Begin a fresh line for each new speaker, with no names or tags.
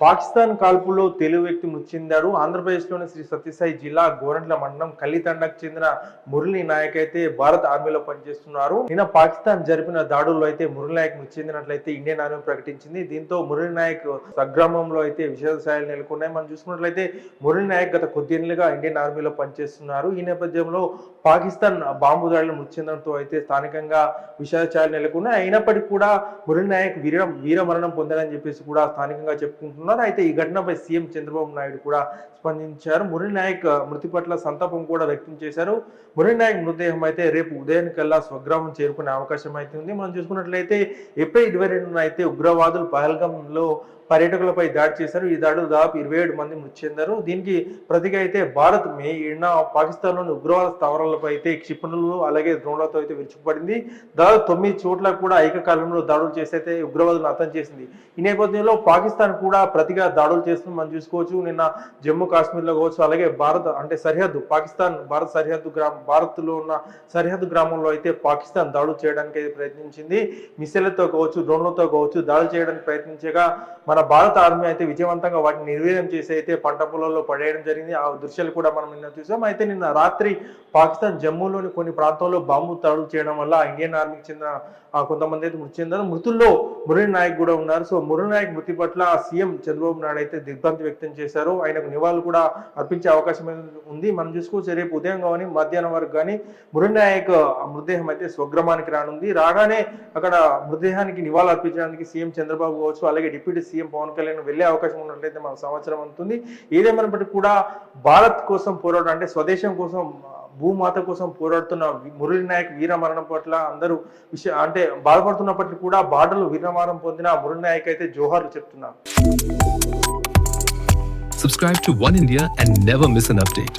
పాకిస్తాన్ కాల్పుల్లో తెలుగు వ్యక్తి మృతి చెందాడు ఆంధ్రప్రదేశ్లోని శ్రీ సత్యసాయి జిల్లా గోరంట్ల మండలం కల్లితండకు చెందిన మురళీ నాయక్ అయితే భారత్ ఆర్మీలో పనిచేస్తున్నారు. నిన్న పాకిస్తాన్ జరిపిన దాడుల్లో అయితే మురళీ నాయక్ మృతి చెందినట్లయితే ఇండియన్ ఆర్మీ ప్రకటించింది. దీంతో మురళీ నాయక్ స్వగ్రామంలో అయితే విషాదాలు నెలకొన్నాయి. మనం చూసుకున్నట్లయితే మురళీ నాయక్ గత కొద్దిగా ఇండియన్ ఆర్మీలో పనిచేస్తున్నారు. ఈ నేపథ్యంలో పాకిస్తాన్ బాంబు దాడులు మృతి చెందడంతో అయితే స్థానికంగా విషాదాలు నెలకొన్నాయి. అయినప్పటికీ కూడా మురళీ నాయక్ వీర వీరమరణం పొందారని చెప్పేసి కూడా స్థానికంగా చెప్పుకుంటున్నారు. అయితే ఈ ఘటనపై సీఎం చంద్రబాబు నాయుడు కూడా స్పందించారు. మురళి నాయక్ మృతి పట్ల సంతాపం కూడా వ్యక్తం చేశారు. మురళి నాయక్ మృతదేహం అయితే రేపు ఉదయానికల్లా స్వగ్రామం చేరుకునే అవకాశం అయితే ఉంది. మనం చూసుకున్నట్లయితే ఏప్రిల్ ఇరవై రెండున అయితే ఉగ్రవాదులు పహల్గంలో పర్యాటకులపై దాడి చేశారు. ఈ దాడులు దాదాపు ఇరవై ఏడు మంది మృతి చెందారు. దీనికి ప్రతిగా అయితే భారత్ మే ఏడున పాకిస్తాన్లోని ఉగ్రవాద స్థావరాలపై అయితే క్షిపణులు అలాగే డ్రోన్లతో అయితే విరుచుకుపడింది. దాదాపు తొమ్మిది చోట్ల కూడా ఏకకాలంలో దాడులు చేసి అయితే ఉగ్రవాదులను అర్థం చేసింది. ఈ నేపథ్యంలో పాకిస్తాన్ కూడా ప్రతిగా దాడులు చేస్తుంది మనం చూసుకోవచ్చు. నిన్న జమ్మూ కాశ్మీర్లో కావచ్చు అలాగే భారత్ అంటే సరిహద్దు పాకిస్తాన్ భారత్ సరిహద్దు గ్రామం భారత్లో ఉన్న సరిహద్దు గ్రామంలో అయితే పాకిస్తాన్ దాడులు చేయడానికి అయితే ప్రయత్నించింది. మిసైళ్ళతో కావచ్చు డ్రోన్లతో కావచ్చు దాడులు చేయడానికి ప్రయత్నించగా మన భారత ఆర్మీ అయితే విజయవంతంగా వాటిని నిర్వీర్యం చేసి అయితే పంట పొలాల్లో పడేయడం జరిగింది. ఆ దృశ్యాలు కూడా మనం నిన్న చూసాం. అయితే నిన్న రాత్రి పాకిస్తాన్ జమ్మూలోని కొన్ని ప్రాంతాల్లో బాంబు దాడులు చేయడం వల్ల ఇండియన్ ఆర్మీకి చెందిన కొంతమంది అయితే మృతి చెందారు. మృతుల్లో మురళి నాయక్ కూడా ఉన్నారు. సో మురళి నాయక్ మృతి పట్ల సీఎం చంద్రబాబు నాయుడు అయితే దిగ్భ్రాంతి వ్యక్తం చేశారు. ఆయనకు నివాళులు కూడా అర్పించే అవకాశం ఉంది. మనం చూసుకోవచ్చు రేపు ఉదయం కానీ మధ్యాహ్నం వరకు కానీ మురళినాయక్ మృతదేహం అయితే స్వగ్రామానికి రానుంది. రాగానే అక్కడ మృతదేహానికి నివాళులు అర్పించడానికి సీఎం చంద్రబాబు కావచ్చు అలాగే డిప్యూటీ సీఎం పవన్ కళ్యాణ్ వెళ్ళే అవకాశం ఉన్నట్లయితే మనకు సంవత్సరం అందుతుంది. ఏదేమైనప్పటికీ కూడా భారత్ కోసం పోరాటం అంటే స్వదేశం కోసం భూమాత కోసం పోరాడుతున్న మురళీ నాయక్ వీరమరణం పట్ల అందరూ విషయ అంటే బాధపడుతున్నప్పటికీ కూడా బాటలు వీరమరణం పొందిన మురళీ నాయక్ అయితే జోహార్లు చెప్తున్నారు
Subscribe to One India and never miss an update.